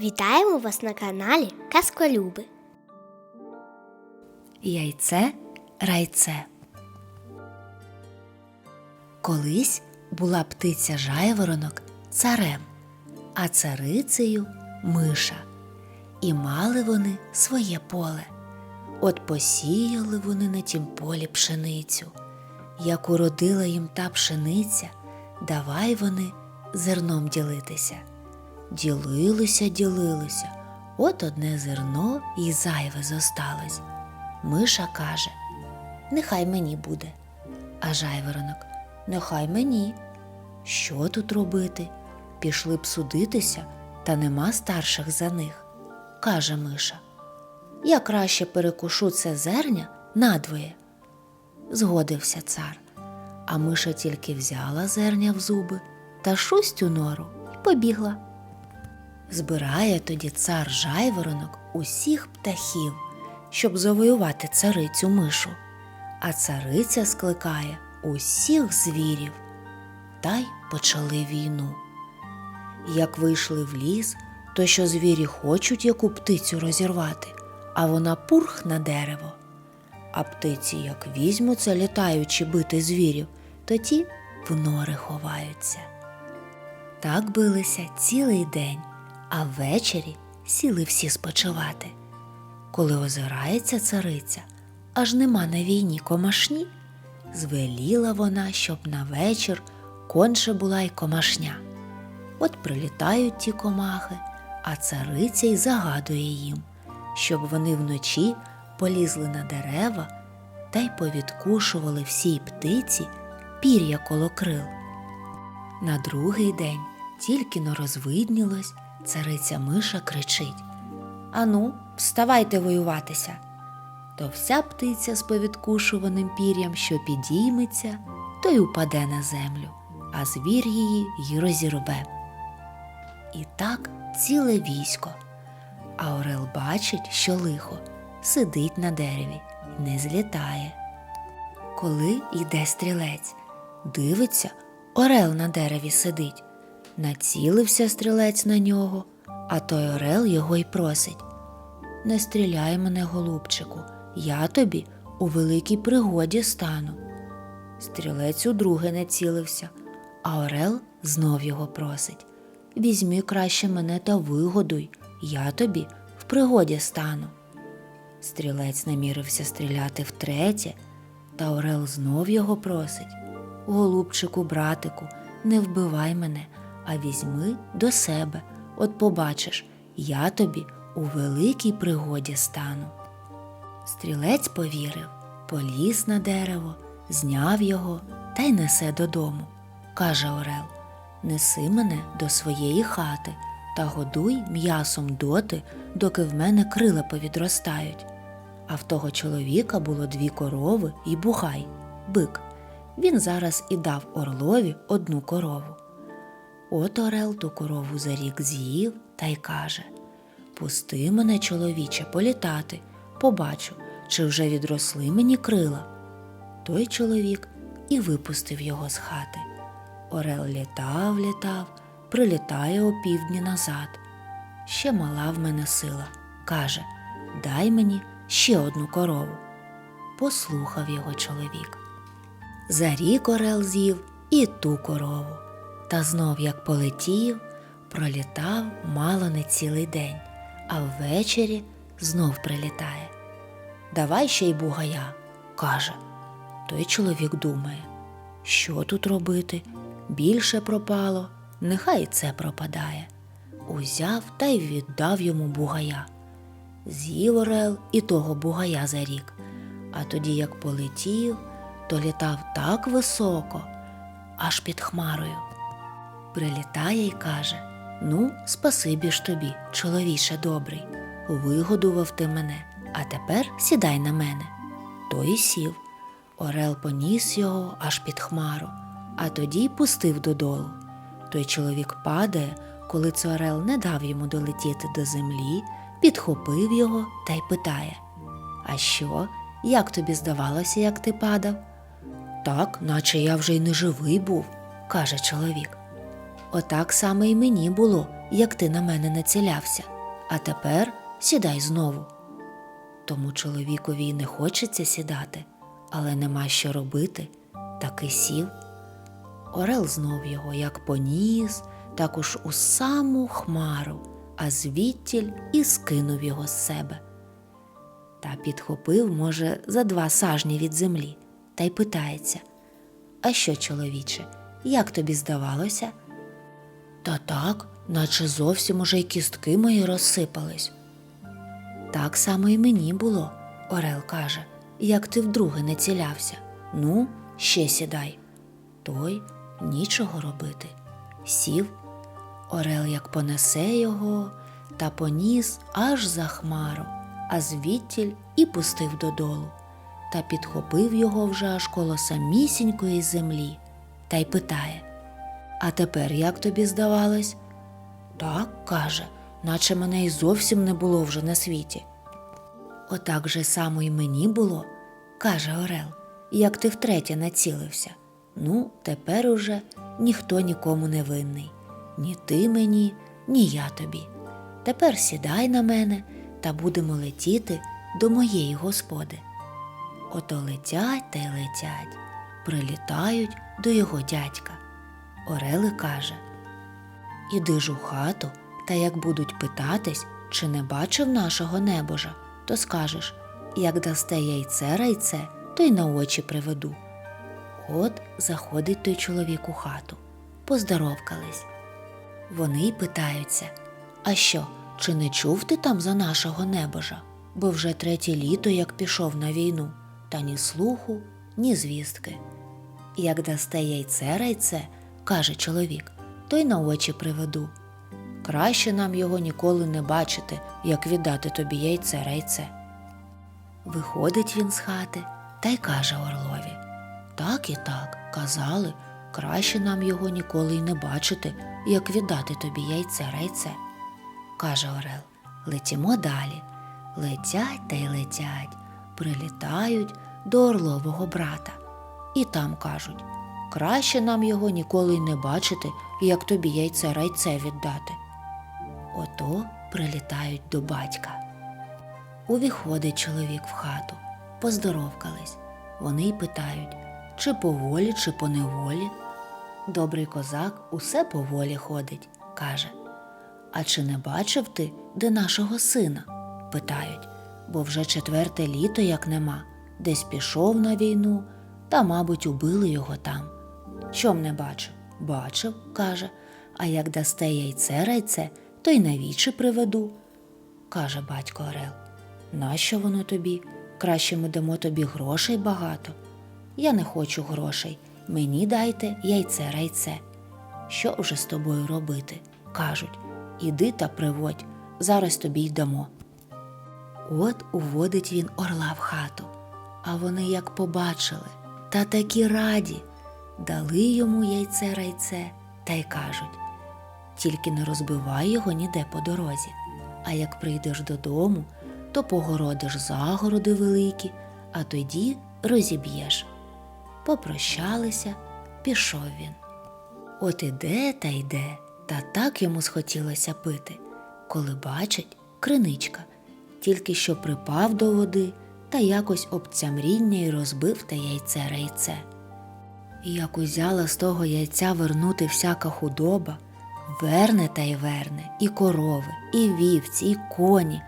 Вітаємо вас на каналі Казколюби. Яйце райце. Колись була птиця жайворонок царем, а царицею миша. І мали вони своє поле. От посіяли вони на тім полі пшеницю. Як уродила їм та пшениця, давай вони зерном ділитися. Ділилися, ділилися, от одне зерно і зайве зосталось. Миша каже: Нехай мені буде. А жайворонок, нехай мені. Що тут робити? Пішли б судитися, та нема старших за них. каже Миша. Я краще перекушу це зерня надвоє. Згодився цар. А миша тільки взяла зерня в зуби та шусть у нору й побігла. Збирає тоді цар жайворонок усіх птахів, щоб завоювати царицю мишу, а цариця скликає усіх звірів. Та й почали війну. Як вийшли в ліс, то що звірі хочуть яку птицю розірвати, а вона пурх на дерево. А птиці, як візьмуться, літаючи бити звірів, то ті в нори ховаються. Так билися цілий день, а ввечері сіли всі спочивати. Коли озирається цариця, аж нема на війні комашні, звеліла вона, щоб на вечір конче була й комашня. От прилітають ті комахи, а цариця й загадує їм, щоб вони вночі полізли на дерева та й повідкушували всій птиці пір'я коло крил. На другий день тільки но розвиднілось, цариця миша кричить Ану, вставайте воюватися. То вся птиця з повідкушуваним пір'ям, що підійметься, то й упаде на землю, а звір її й розірве. І так ціле військо. А Орел бачить, що лихо, сидить на дереві, не злітає. Коли йде стрілець, дивиться, Орел на дереві сидить. Націлився стрілець на нього, а той Орел його й просить. Не стріляй мене, голубчику, я тобі у великій пригоді стану. Стрілець удруге націлився, а Орел знов його просить. Візьми краще мене та вигодуй, я тобі в пригоді стану. Стрілець намірився стріляти втретє, та Орел знов його просить. Голубчику, братику, не вбивай мене, а візьми до себе, от побачиш, я тобі у великій пригоді стану. Стрілець повірив, поліз на дерево, зняв його та й несе додому. Каже Орел: Неси мене до своєї хати та годуй м'ясом доти, доки в мене крила повідростають. А в того чоловіка було дві корови і бугай, бик. Він зараз і дав орлові одну корову. От Орел ту корову за рік з'їв та й каже Пусти мене, чоловіче, політати, побачу, чи вже відросли мені крила. Той чоловік і випустив його з хати. Орел літав, літав, прилітає опівдні назад. Ще мала в мене сила. Каже Дай мені ще одну корову. Послухав його чоловік. За рік Орел з'їв і ту корову. Та знов як полетів, пролітав мало не цілий день, а ввечері знов прилітає. Давай ще й бугая, каже. Той чоловік думає, що тут робити? Більше пропало, нехай це пропадає. Узяв та й віддав йому бугая. З'їв Орел і того бугая за рік, а тоді, як полетів, то літав так високо, аж під хмарою. Прилітає й каже Ну, спасибі ж тобі, чоловіче добрий, вигодував ти мене, а тепер сідай на мене. Той і сів. Орел поніс його аж під хмару, а тоді пустив додолу. Той чоловік падає, коли це Орел не дав йому долетіти до землі, підхопив його та й питає А що, як тобі здавалося, як ти падав? Так, наче я вже й не живий був, каже чоловік. Отак саме й мені було, як ти на мене націлявся, а тепер сідай знову. Тому чоловікові й не хочеться сідати, але нема що робити, так і сів. Орел знов його як поніс, так уж у саму хмару, а звідтіль і скинув його з себе. Та підхопив, може, за два сажні від землі, та й питається А що, чоловіче, як тобі здавалося? Та так, наче зовсім уже й кістки мої розсипались. Так само і мені було, Орел каже, як ти вдруге не цілявся. Ну, ще сідай. Той нічого робити. Сів, Орел як понесе його, та поніс аж за хмару, а звідтіль і пустив додолу, та підхопив його вже аж коло самісінької землі, та й питає А тепер як тобі здавалось? Так, каже, наче мене й зовсім не було вже на світі. Отак же само й мені було, каже Орел, як ти втретє націлився. Ну, тепер уже ніхто нікому не винний. Ні ти мені, ні я тобі. Тепер сідай на мене та будемо летіти до моєї господи. Ото летять та й летять, прилітають до його дядька. Орели каже Іди ж у хату, та як будуть питатись, чи не бачив нашого небожа, то скажеш як дасте яйце райце, то й на очі приведу. От заходить той чоловік у хату. Поздоровкались. Вони й питаються А що, чи не чув ти там за нашого небожа? Бо вже третє літо, як пішов на війну, та ні слуху, ні звістки. Як дасте яйце райце, каже чоловік, то й на очі приведу. Краще нам його ніколи не бачити, як віддати тобі яйце райце. Виходить він з хати та й каже Орлові Так і так, казали, краще нам його ніколи й не бачити, як віддати тобі яйце райце. Каже Орел, летімо далі. Летять та й летять, прилітають до орлового брата. І там кажуть краще нам його ніколи й не бачити, як тобі яйце райце віддати. Ото прилітають до батька. Увіходить чоловік в хату, поздоровкались. Вони й питають, чи по волі, чи по неволі. Добрий козак усе по волі ходить, каже. А чи не бачив ти, де нашого сина? питають, бо вже четверте літо як нема, десь пішов на війну, та, мабуть, убили його там. Чом не бачив? Бачив, каже, а як дасте яйце райце, то й навічі приведу. каже батько Орел. Нащо воно тобі? Краще ми дамо тобі грошей багато. Я не хочу грошей. Мені дайте яйце райце. Що вже з тобою робити? кажуть. Іди та приводь, зараз тобі й дамо. От уводить він орла в хату, а вони як побачили, та такі раді, дали йому яйце райце та й кажуть тільки не розбивай його ніде по дорозі, а як прийдеш додому, то погородиш загороди великі, а тоді розіб'єш. Попрощалися, пішов він. От іде та йде, та так йому схотілося пити, коли бачить криничка, тільки що припав до води та якось об цямріння й розбив те яйце рейце. І як узяла з того яйця вернути всяка худоба, верне та й верне, і корови, і вівці, і коні.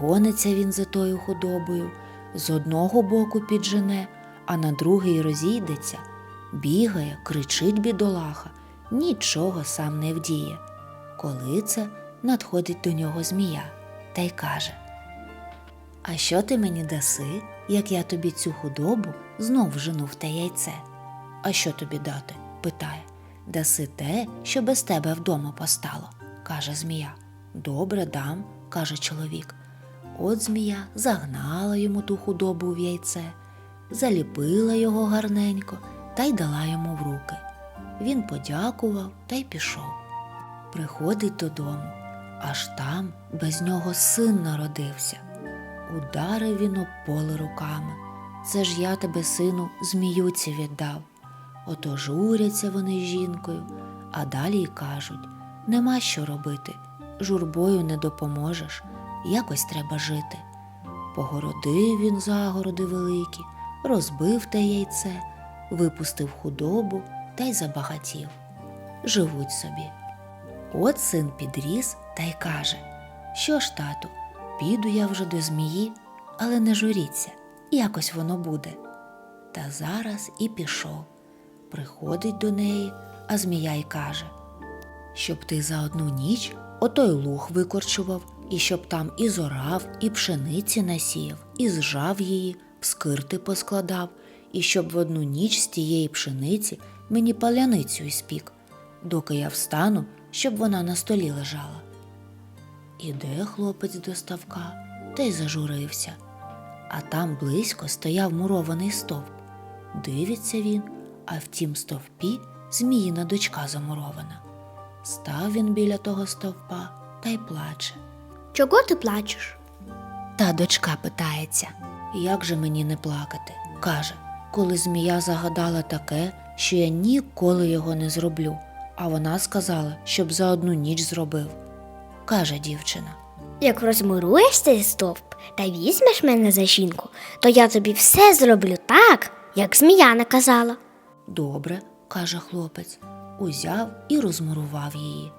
Гониться він за тою худобою, з одного боку піджене, а на другий розійдеться, бігає, кричить бідолаха, нічого сам не вдіє. Коли це надходить до нього змія та й каже А що ти мені даси, як я тобі цю худобу знов жену в те яйце? А що тобі дати? питає. Даси те, що без тебе вдома постало, каже змія. Добре дам, каже чоловік. От змія загнала йому ту худобу в яйце, заліпила його гарненько та й дала йому в руки. Він подякував та й пішов. Приходить додому, аж там без нього син народився. Ударив він об поле руками. Це ж я тебе, сину, зміюці віддав. Ото журяться вони з жінкою, а далі й кажуть нема що робити. журбою не допоможеш, якось треба жити. Погородив він загороди великі, розбив те яйце, випустив худобу та й забагатів. Живуть собі. От син підріс та й каже: Що ж, тату, піду я вже до змії, але не журіться, якось воно буде. Та зараз і пішов. Приходить до неї, а змія й каже: Щоб ти за одну ніч отой луг викорчував, і щоб там і зорав, і пшениці насіяв, і зжав її, в скирти поскладав, і щоб в одну ніч з тієї пшениці мені паляницю іспік, доки я встану, щоб вона на столі лежала. Іде хлопець до ставка та й зажурився, а там близько стояв мурований стовп. Дивиться він, а в тім стовпі зміїна дочка замурована. Став він біля того стовпа та й плаче. Чого ти плачеш? Та дочка питається, як же мені не плакати? Каже, коли змія загадала таке, що я ніколи його не зроблю, а вона сказала, щоб за одну ніч зробив. Каже дівчина. Як розмируєш цей стовп та візьмеш мене за жінку, то я тобі все зроблю так, як змія наказала. Добре, каже хлопець, узяв і розмурував її.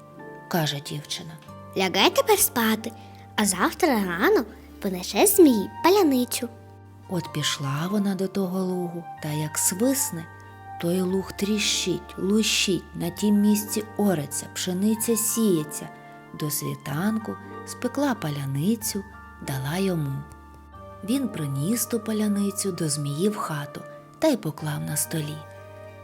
Каже дівчина. Лягай тепер спати, а завтра рано понесе змії паляницю. От пішла вона до того лугу, та як свисне, той луг тріщить, лущить, на тім місці ореться, пшениця сіється. До світанку спекла паляницю, дала йому. Він приніс ту паляницю до змії в хату та й поклав на столі.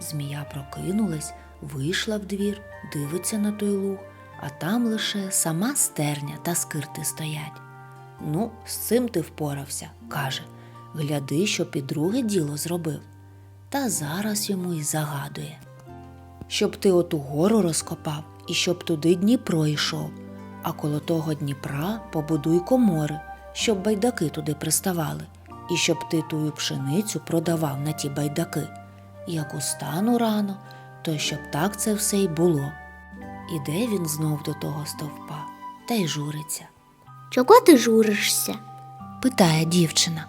Змія прокинулась, вийшла в двір, дивиться на той луг, а там лише сама стерня та скирти стоять. Ну, з цим ти впорався, каже. Гляди, що під друге діло зробив. Та зараз йому й загадує. Щоб ти оту гору розкопав і щоб туди Дніпро йшов, а коло того Дніпра побудуй комори, щоб байдаки туди приставали, і щоб ти тую пшеницю продавав на ті байдаки. Як устану рано, то щоб так це все й було. Іде він знов до того стовпа та й журиться. Чого ти журишся? питає дівчина.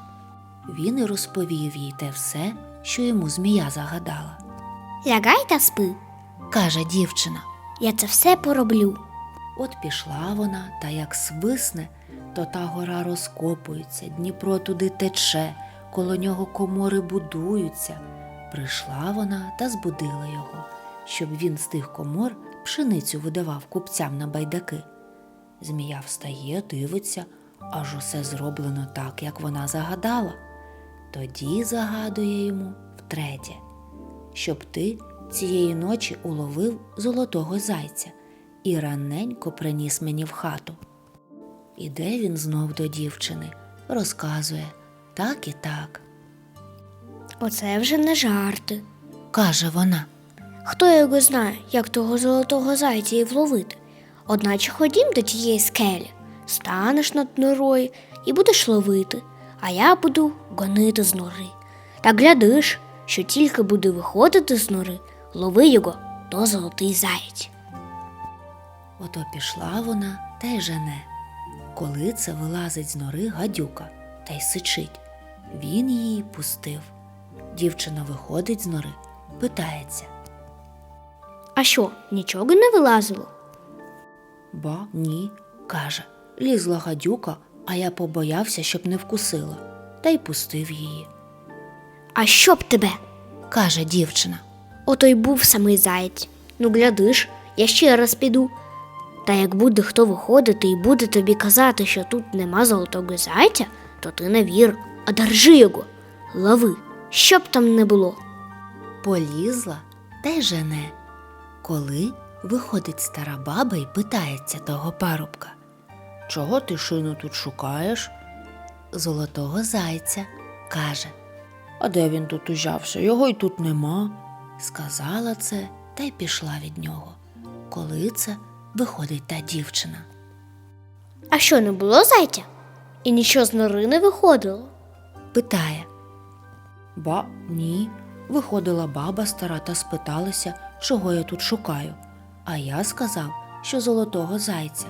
Він і розповів їй те все, що йому змія загадала. Лягай та спи, Каже дівчина. я це все пороблю. От пішла вона, та як свисне, то та гора розкопується, Дніпро туди тече, коло нього комори будуються. Прийшла вона та збудила його, щоб він з тих комор пшеницю видавав купцям на байдаки. Змія встає, дивиться, аж усе зроблено так, як вона загадала. Тоді загадує йому втретє, щоб ти цієї ночі уловив золотого зайця і раненько приніс мені в хату. Іде він знов до дівчини, розказує так і так. Оце вже не жарти. Каже вона. Хто його знає, як того золотого зайця і вловити? Одначе ходім до тієї скелі, станеш над норою і будеш ловити, а я буду гонити з нори. Та глядиш, що тільки буде виходити з нори, лови його то золотий заєць. Ото пішла вона та й жене. Коли це вилазить з нори гадюка та й сичить. Він її пустив. Дівчина виходить з нори, питається. А що, нічого не вилазило? Ба, ні, каже. Лізла гадюка, а я побоявся, щоб не вкусила, та й пустив її. А що б тебе? Каже дівчина. Ото й був самий заєць. Ну, глядиш, я ще раз піду. Та як буде хто виходити і буде тобі казати, що тут нема золотого зайця, то ти не вір, а держи його, лови, що б там не було. Полізла та й жене. Коли виходить стара баба і питається того парубка. Чого ти шину тут шукаєш? Золотого зайця, каже. А де він тут узявся? Його й тут нема. Сказала це та й пішла від нього. Коли це виходить та дівчина. А що не було зайця? І нічого з нори не виходило. Питає. Ба, ні. Виходила баба стара та спиталася, чого я тут шукаю. А я сказав, що золотого зайця.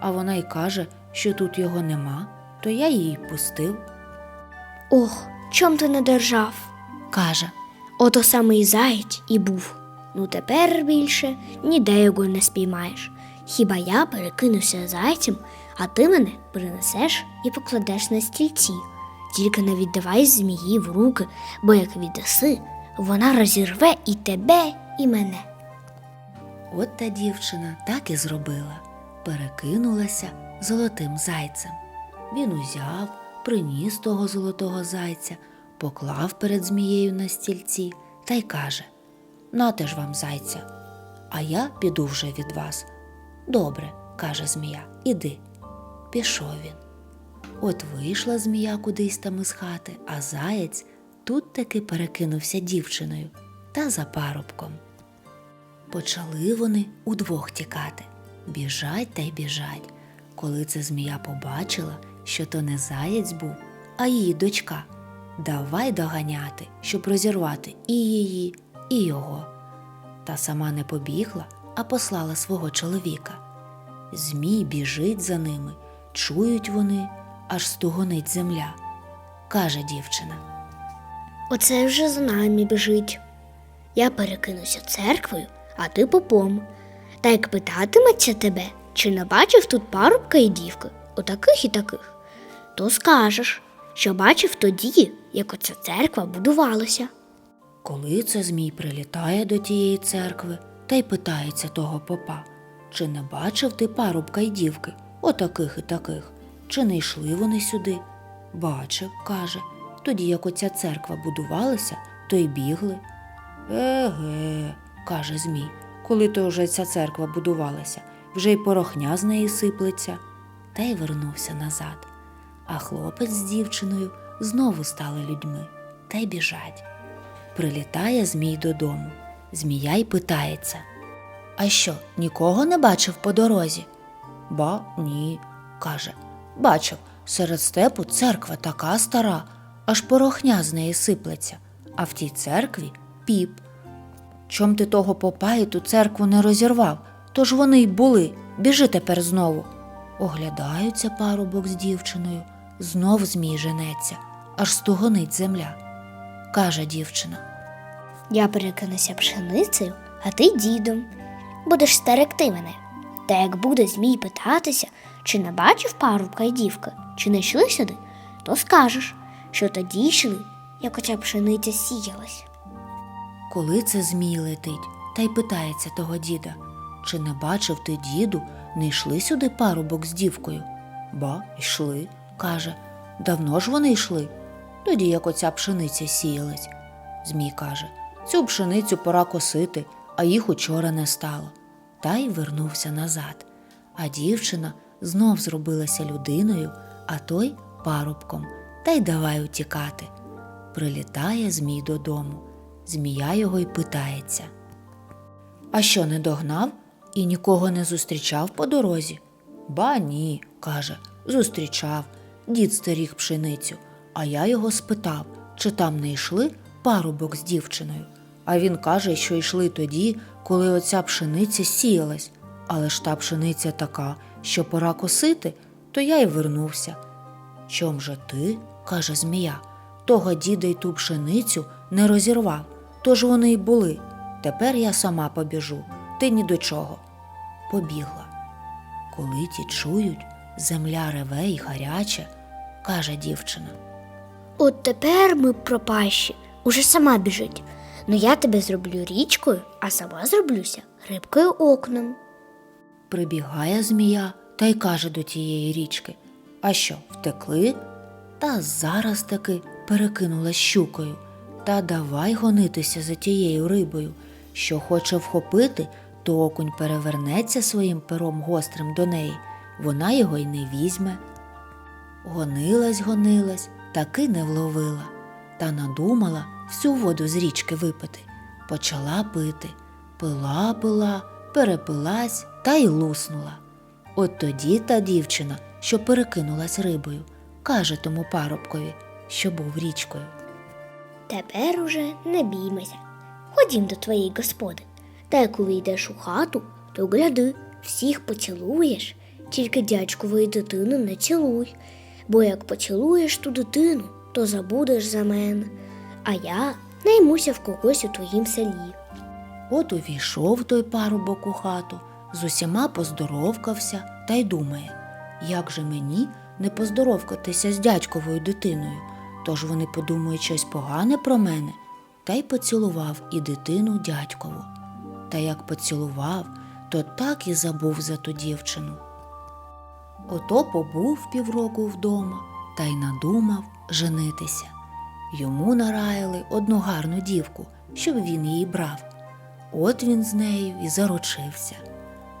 а вона й каже, що тут його нема, то я її пустив. Ох, чом ти не держав? Каже, Ото самий заєць і був. Ну тепер більше ніде його не спіймаєш. Хіба я перекинуся зайцем, а ти мене принесеш і покладеш на стільці. Тільки не віддавай змії в руки, бо як віддаси, вона розірве і тебе, і мене. от та дівчина так і зробила, перекинулася золотим зайцем. Він узяв, приніс того золотого зайця, поклав перед змією на стільці та й каже: Нате ж вам зайця, а я піду вже від вас. Добре, каже змія, іди. Пішов він. От вийшла змія кудись там із хати, а заєць тут таки перекинувся дівчиною та за парубком. Почали вони удвох тікати. Біжать та й біжать. Коли це змія побачила, що то не заєць був, а її дочка. Давай доганяти, щоб розірвати і її, і його. Та сама не побігла, а послала свого чоловіка. Змій біжить за ними, чують вони, аж стугонить земля. Каже дівчина. Оце вже за нами біжить. Я перекинуся церквою, а ти попом. Та як питатиметься тебе, чи не бачив тут парубка і дівки, отаких і таких, то скажеш, що бачив тоді, як оця церква будувалася. Коли це Змій прилітає до тієї церкви та й питається того попа, чи не бачив ти парубка й дівки, отаких і таких, чи не йшли вони сюди? Бачив, каже, тоді як оця церква будувалася, то й бігли. Еге, каже Змій, коли то вже ця церква будувалася, вже й порохня з неї сиплеться. Та й вернувся назад. А хлопець з дівчиною знову стали людьми та й біжать. Прилітає Змій додому. Змія й питається. А що, нікого не бачив по дорозі? Ба ні, каже. Бачив, серед степу церква така стара, аж порохня з неї сиплеться, а в тій церкві піп. Чом ти того попа і ту церкву не розірвав? Тож вони й були. Біжи тепер знову. Оглядаються парубок з дівчиною, знов змій женеться, аж стугонить земля. Каже дівчина. Я перекинуся пшеницею, а ти дідом. Будеш стерегти мене. Та як буде змій питатися, чи не бачив парубка й дівки, чи не йшли сюди, то скажеш, що тоді йшли, як оця пшениця сіялась. Коли це змій летить, та й питається того діда, чи не бачив ти, діду, не йшли сюди парубок з дівкою? Ба, йшли, каже. Давно ж вони йшли, тоді як оця пшениця сіялась. Змій каже, цю пшеницю пора косити, а їх учора не стало. Та й вернувся назад. А дівчина знов зробилася людиною, а той парубком, та й давай утікати. Прилітає Змій додому. Змія його й питається. А що не догнав і нікого не зустрічав по дорозі? Ба ні, каже, зустрічав. Дід стеріг пшеницю, а я його спитав, чи там не йшли парубок з дівчиною. А він каже, що йшли тоді, коли оця пшениця сіялась. Але ж та пшениця така, що пора косити, то я й вернувся. Чом же ти, каже змія, того діда й ту пшеницю не розірвав, тож вони й були. Тепер я сама побіжу, ти ні до чого. Побігла. Коли ті чують, земля реве й гаряче, каже дівчина. От тепер ми пропащі, уже сама біжить. Ну я тебе зроблю річкою, а сама зроблюся рибкою окном. Прибігає змія та й каже до тієї річки А що, втекли? Та зараз таки перекинула щукою. Та давай гонитися за тією рибою. Що хоче вхопити, то окунь перевернеться своїм пером гострим до неї, вона його й не візьме. Гонилась, гонилась, таки не вловила, та надумала всю воду з річки випити. Почала пити, пила, пила, перепилась та й луснула. От тоді та дівчина, що перекинулась рибою, каже тому парубкові, що був річкою. Тепер уже не біймося. Ходім до твоєї господи. Та як увійдеш у хату, то гляди, всіх поцілуєш Тільки дядькової дитини не цілуй, бо як поцілуєш ту дитину, то забудеш за мене, а я наймуся в когось у твоїм селі. От увійшов той парубок у хату, з усіма поздоровкався та й думає, як же мені не поздоровкатися з дядьковою дитиною, тож вони подумають щось погане про мене, та й поцілував і дитину дядькову. Та як поцілував, то так і забув за ту дівчину. Ото побув півроку вдома та й надумав женитися. Йому нараїли одну гарну дівку, щоб він її брав. От він з нею і заручився.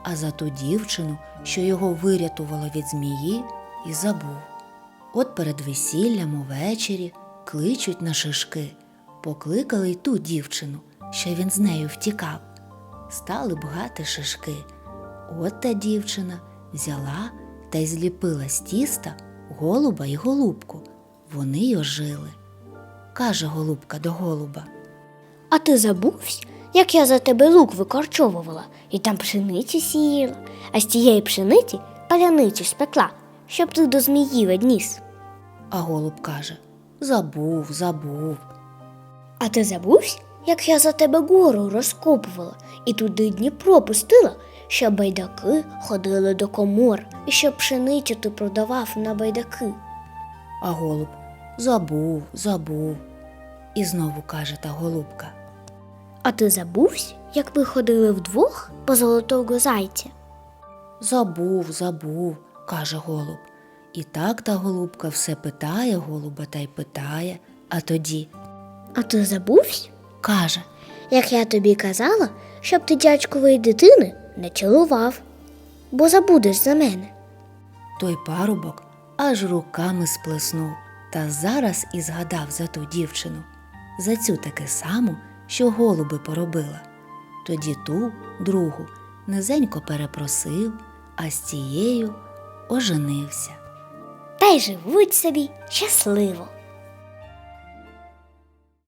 А за ту дівчину, що його вирятувала від змії, і забув. От перед весіллям увечері кличуть на шишки, покликали й ту дівчину, що він з нею втікав. Стали б гати шишки. От та дівчина взяла та й зліпила з тіста голуба й голубку. Вони й ожили. Каже голубка до голуба. А ти забувся, як я за тебе лук викорчовувала і там пшениці сіяла, а з тієї пшениці паляницю спекла, щоб ти до змії відніс. А голуб каже Забув, забув. А ти забувся, як я за тебе гору розкопувала і туди Дніпро пустила, щоб байдаки ходили до комор і щоб пшеницю ти продавав на байдаки. А голуб забув, забув. І знову каже та голубка. А ти забувся, як ви ходили вдвох по золотого зайця? Забув, забув, каже голуб. І так та голубка все питає голуба та й питає, а тоді А ти забувся, каже як я тобі казала, щоб ти дядькової дитини не цілував, бо забудеш за мене. той парубок аж руками сплеснув та зараз і згадав за ту дівчину, за цю таки саму, що голуби поробила. Тоді ту, другу, низенько перепросив, а з цією оженився. Та й живуть собі щасливо.